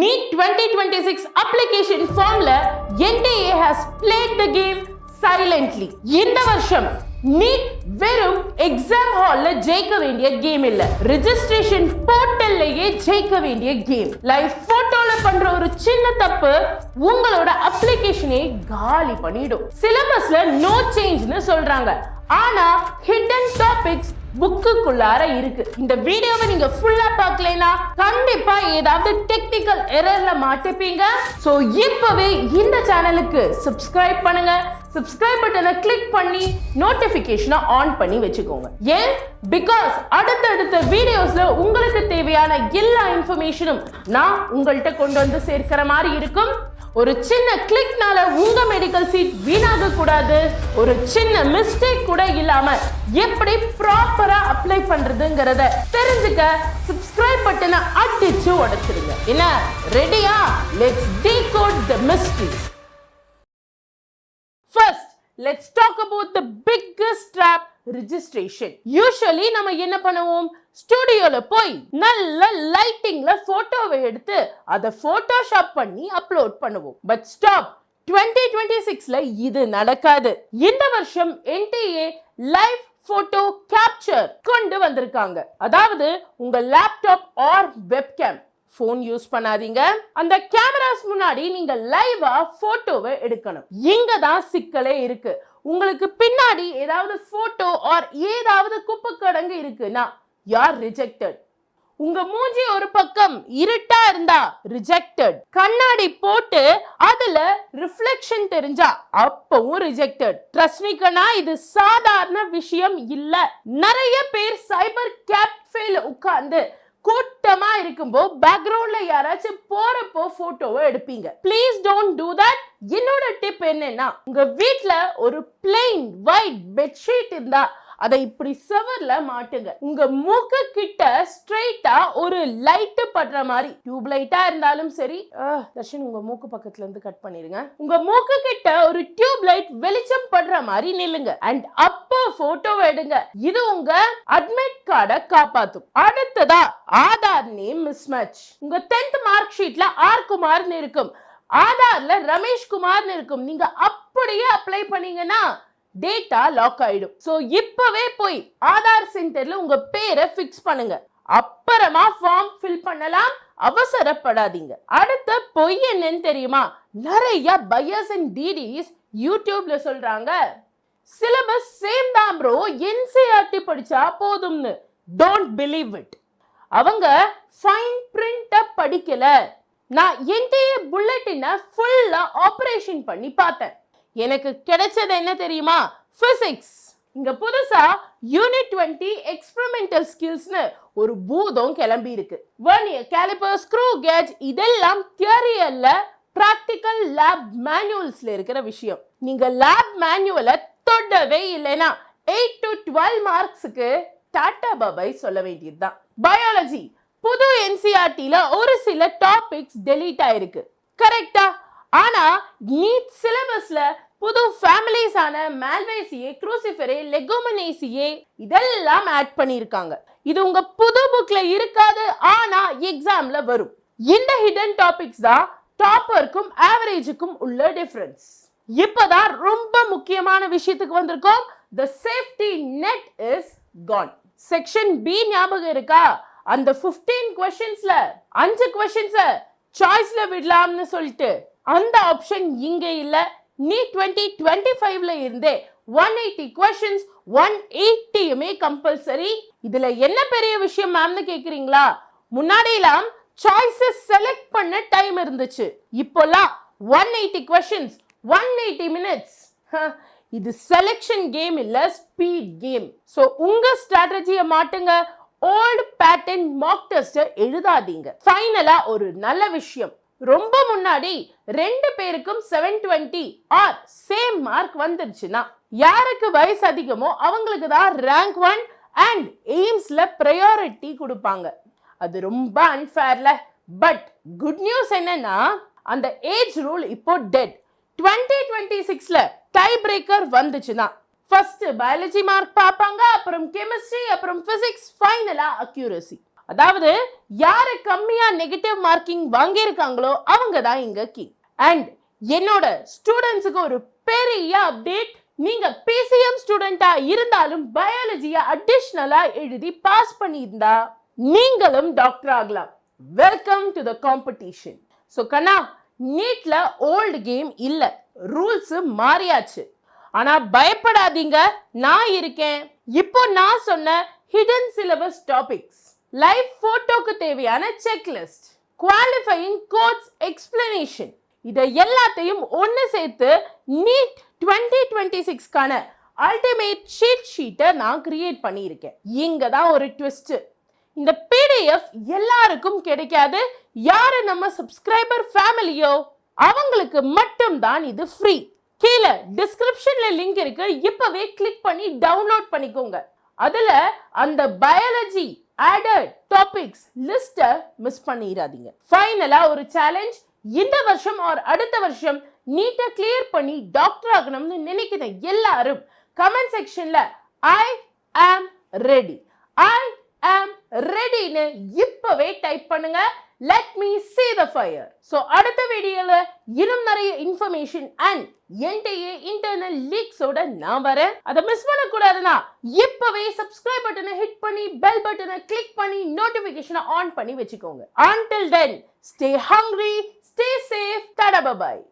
NEET 2026 application formல NDA has played the game silently. இந்த வருஷம் NEET வெறும் எக்ஸாம் ஹால்ல ஜெயிக்க வேண்டிய கேம் இல்ல. ரெஜிஸ்ட்ரேஷன் போர்ட்டல்லையே ஜெயிக்க வேண்டிய கேம் லைவ் போட்டோல பண்ற ஒரு சின்ன தப்பு உங்களோட அப்ளிகேஷனை காலி பண்ணிடும். சிலபஸ்ல நோ சேஞ்ச்னு சொல்றாங்க. ஆனா ஹிடன் டாபிக்ஸ் புக்குக்குள்ளார இருக்கு. இந்த வீடியோவை நீங்க ஃபுல்லா பார்க்கலைனா கண்டிப்பா ஏதாவது டெக்னிக்கல் எரர்ல மாட்டிப்பீங்க. சோ இப்பவே இந்த சேனலுக்கு சப்ஸ்கிரைப் பண்ணுங்க. சப்ஸ்கிரைப் பட்டனை கிளிக் பண்ணி நோட்டிபிகேஷனை ஆன் பண்ணி வச்சுக்கோங்க. ஏன்? பிகாஸ் அடுத்தடுத்த வீடியோஸ்ல உங்களுக்கு தேவையான எல்லா இன்ஃபர்மேஷனும் நான் உங்கள்கிட்ட கொண்டு வந்து சேர்க்கிற மாதிரி இருக்கும். ஒரு சின்ன கிளிக்னால உங்க மெடிக்கல் சீட் வீணாக கூடாது ஒரு சின்ன மிஸ்டேக் கூட இல்லாம எப்படி ப்ராப்பரா அப்ளை பண்றதுங்கிறத தெரிஞ்சுக்க சப்ஸ்கிரைப் பட்டனை அடிச்சு உடைச்சிருங்க. என்ன? ரெடியா let's decode the mystery first let's talk about the biggest drop registration usually நம்ம என்ன பண்ணுவோம்? ஸ்டுடியோல போய் நல்ல லைட்டிங்ல போட்டோவை எடுத்து அதை போட்டோஷாப் பண்ணி அப்லோட் பண்ணுவோம். பட் ஸ்டாப் 2026ல இது நடக்காது. இந்த வருஷம் என்டிஏ லைவ் போட்டோ கேப்சர் கொண்டு வந்திருக்காங்க. அதாவது உங்க laptop or webcam phone use பண்ணாதீங்க. அந்த கேமராஸ் முன்னாடி நீங்க லைவா போட்டோவை எடுக்கணும். இங்க தான் சிக்கலே இருக்கு. உங்களுக்கு பின்னாடி ஏதாவது போட்டோ ஆர் ஏதாவது குப்பை கடங்கு இருக்குன்னா யார் ரிஜெக்டட் உங்க மூஞ்சி ஒரு பக்கம் இருட்டா இருந்தா ரிஜெக்டட் கண்ணாடி போட்டு அதுல ரிஃப்ளெக்ஷன் தெரிஞ்சா அப்பவும் ரிஜெக்டட் ட்ரஸ்மிக்கனா இது சாதாரண விஷயம் இல்ல. நிறைய பேர் சைபர் கேப்ஃபேல உட்கார்ந்து கூட்டமா இருக்கும்போ பேக்ரவுண்ட்ல யாராச்சும் போறப்போ போட்டோவை எடுப்பீங்க. ப்ளீஸ் டோன்ட் டூ தட் என்னோட டிப் என்னன்னா உங்க வீட்ல ஒரு பிளெயின் ஒயிட் பெட்ஷீட் இருந்தா அதை இப்படி செவர்ல மாட்டுங்க. உங்க மூக்கு கிட்ட ஸ்ட்ரைட்டா ஒரு லைட் படுற மாதிரி. டியூப் லைட்டா இருந்தாலும் சரி தர்ஷன் உங்க மூக்கு பக்கத்துல இருந்து கட் பண்ணிருங்க உங்க மூக்கு கிட்ட ஒரு டியூப் லைட் வெளிச்சம் படுற மாதிரி நில்லுங்க. அண்ட் அப்போ போட்டோ எடுங்க. இது உங்க அட்மிட் கார்டை காப்பாத்தும். அடுத்ததா ஆதார் நேம் மிஸ் மேட்ச் உங்க டென்த் மார்க் ஷீட்ல ஆர் குமார்னு இருக்கும். ஆதார்ல ரமேஷ் குமார்னு இருக்கும். நீங்க அப்படியே அப்ளை பண்ணீங்கன்னா டேட்டா லாக் ஆயிடும். ஸோ இப்பவே போய் ஆதார் சென்டர்ல உங்க பேரை ஃபிக்ஸ் பண்ணுங்க. அப்புறமா ஃபார்ம் ஃபில் பண்ணலாம். அவசரப்படாதீங்க. அடுத்த பொய் என்னன்னு தெரியுமா? நிறைய பையர்ஸ் அண்ட் டிடிஸ் யூடியூப்ல சொல்றாங்க. சிலபஸ் சேம் தான் ப்ரோ என்சிஆர்டி படிச்சா போதும்னு. டோன்ட் பிலீவ் இட் அவங்க ஃபைன் பிரிண்ட படிக்கல. நான் என்டைய புல்லட்டினை ஃபுல்லா ஆபரேஷன் பண்ணி பார்த்தேன். எனக்கு கிடைச்சது என்ன தெரியுமா? ஃபிசிக்ஸ் இங்க புதுசா யூனிட் டுவெண்ட்டி எக்ஸ்பெரிமெண்டல் ஸ்கில்ஸ்னு ஒரு பூதம் கிளம்பி இருக்கு. வர்னியர் கேலிப்பர் ஸ்க்ரூ கேஜ் இதெல்லாம் தியரி அல்ல லேப் மேனுவல்ஸ்ல இருக்கிற விஷயம். நீங்க லேப் மேனுவலை தொடவே இல்லைன்னா எயிட் டு டுவெல் மார்க்ஸுக்கு டாட்டா பாபாய் சொல்ல வேண்டியதுதான். பயாலஜி புது என்சிஆர்டியில் ஒரு சில டாபிக்ஸ் டெலீட் ஆயிருக்கு. கரெக்டா ஆனா நீட் சிலபஸ்ல புது ஃபேமிலிஸான மேல்வேசியே குரூசிஃபரே லெகோமனேசியே இதெல்லாம் ஆட் பண்ணியிருக்காங்க. இது உங்க புது புக்ல இருக்காது ஆனா எக்ஸாம்ல வரும். இந்த ஹிடன் டாபிக்ஸ் தான் டாப்பருக்கும் ஆவரேஜுக்கும் உள்ள டிஃபரன்ஸ் இப்போதான் ரொம்ப முக்கியமான விஷயத்துக்கு வந்திருக்கோம். The safety net is gone section B ஞாபகம் இருக்கா? அந்த 15 கொஸ்டின்ஸ்ல அஞ்சு கொஸ்டின்ஸ சாய்ஸ்ல விடலாம்னு சொல்லிட்டு அந்த ஆப்ஷன் இங்கே இல்லை. நீ டுவெண்ட்டி டுவெண்ட்டி ஃபைவ்ல இருந்தே ஒன் எயிட்டி கொஷின்ஸ் ஒன் எயிட்டியுமே கம்பல்சரி இதுல என்ன பெரிய விஷயம் மேம்னு கேக்குறீங்களா? முன்னாடிலாம் சாய்ஸஸ் செலக்ட் பண்ண டைம் இருந்துச்சு. இப்போல்லாம் one eighty questions one eighty minutes இது செலெக்ஷன் கேம் இல்ல ஸ்பீட் கேம் ஸோ உங்க ஸ்ட்ராட்டஜியை மாட்டுங்க. ஓல்டு பேட்டர்ன் மாக் டெஸ்ட்டை எழுதாதீங்க. ஃபைனலா ஒரு நல்ல விஷயம். ரொம்ப முன்னாடி ரெண்டு பேருக்கும் seven twenty or same mark வந்துருச்சுன்னா யாருக்கு வயசு அதிகமோ அவங்களுக்கு தான் ரேங்க் ஒன் அண்ட் எய்ம்ஸில் ப்ரையாரிட்டி கொடுப்பாங்க. அது ரொம்ப அன்ஃபேர்ல பட் குட் நியூஸ் என்னன்னா அந்த ஏஜ் ரூல் இப்போ டெட் டுவெண்ட்டி டுவெண்ட்டி சிக்ஸில் டை பிரேக்கர் வந்துச்சுன்னா ஃபர்ஸ்ட் பயாலஜி மார்க் பார்ப்பாங்க அப்புறம் கெமிஸ்ட்ரி அப்புறம் ஃபிசிக்ஸ் ஃபைனலாக அக்யூரசி அதாவது யாரு கம்மியா நெகட்டிவ் மார்க்கிங் வாங்கியிருக்காங்களோ அவங்க தான் இங்க கி அண்ட் என்னோட ஸ்டூடெண்ட்ஸுக்கு ஒரு பெரிய அப்டேட் நீங்க பிசிஎம் ஸ்டூடெண்டா இருந்தாலும் பயாலஜியை அடிஷ்னலா எழுதி பாஸ் பண்ணியிருந்தா நீங்களும் டாக்டர் ஆகலாம். Welcome to the competition so கண்ணா நீட்ல ஓல்டு கேம் இல்லை. ரூல்ஸ் மாறியாச்சு. ஆனா பயப்படாதீங்க. நான் இருக்கேன். இப்போ நான் சொன்ன ஹிடன் சிலபஸ் டாபிக்ஸ் லைவ் ஃபோட்டோக்கு தேவையான செக்லிஸ்ட் குவாலிஃபையிங் கோட்ஸ் எக்ஸ்பிளனேஷன் இதை எல்லாத்தையும் ஒன்று சேர்த்து நீட் டுவெண்ட்டி டுவெண்ட்டி சிக்ஸ்க்கான அல்டிமேட் ஷீட் ஷீட்டை நான் கிரியேட் பண்ணியிருக்கேன். இங்கே தான் ஒரு ட்விஸ்ட்டு இந்த பிடிஎஃப் எல்லாருக்கும் கிடைக்காது. யாரு நம்ம சப்ஸ்கிரைபர் ஃபேமிலியோ அவங்களுக்கு மட்டும்தான் இது ஃப்ரீ கீழே டிஸ்கிரிப்ஷன்ல லிங்க் இருக்கு. இப்பவே கிளிக் பண்ணி டவுன்லோட் பண்ணிக்கோங்க. அதுல அந்த பயாலஜி ஆடட் டாபிக்ஸ் லிஸ்ட்டை மிஸ் பண்ணிடாதீங்க ஃபைனலாக ஒரு சேலஞ்ச் இந்த வருஷம் ஆர் அடுத்த வருஷம் நீட்டை கிளியர் பண்ணி டாக்டர் ஆகணும்னு நினைக்கிற எல்லாரும் கமெண்ட் செக்ஷனில் ஐ ஆம் ரெடி ஐ ஆம் ரெடின்னு இப்போவே டைப் பண்ணுங்கள் let me see the fire so அடுத்த வீடியோவில் இன்னும் நிறைய இன்ஃபர்மேஷன் அண்ட் என்டையே இன்டர்னல் லீக்ஸோட நான் வரேன். அதை மிஸ் பண்ணக்கூடாதுன்னா இப்பவே சப்ஸ்கிரைப் பட்டனை ஹிட் பண்ணி பெல் பட்டனை கிளிக் பண்ணி நோட்டிஃபிகேஷனை ஆன் பண்ணி வச்சுக்கோங்க. Until then stay hungry stay safe தடபபாய்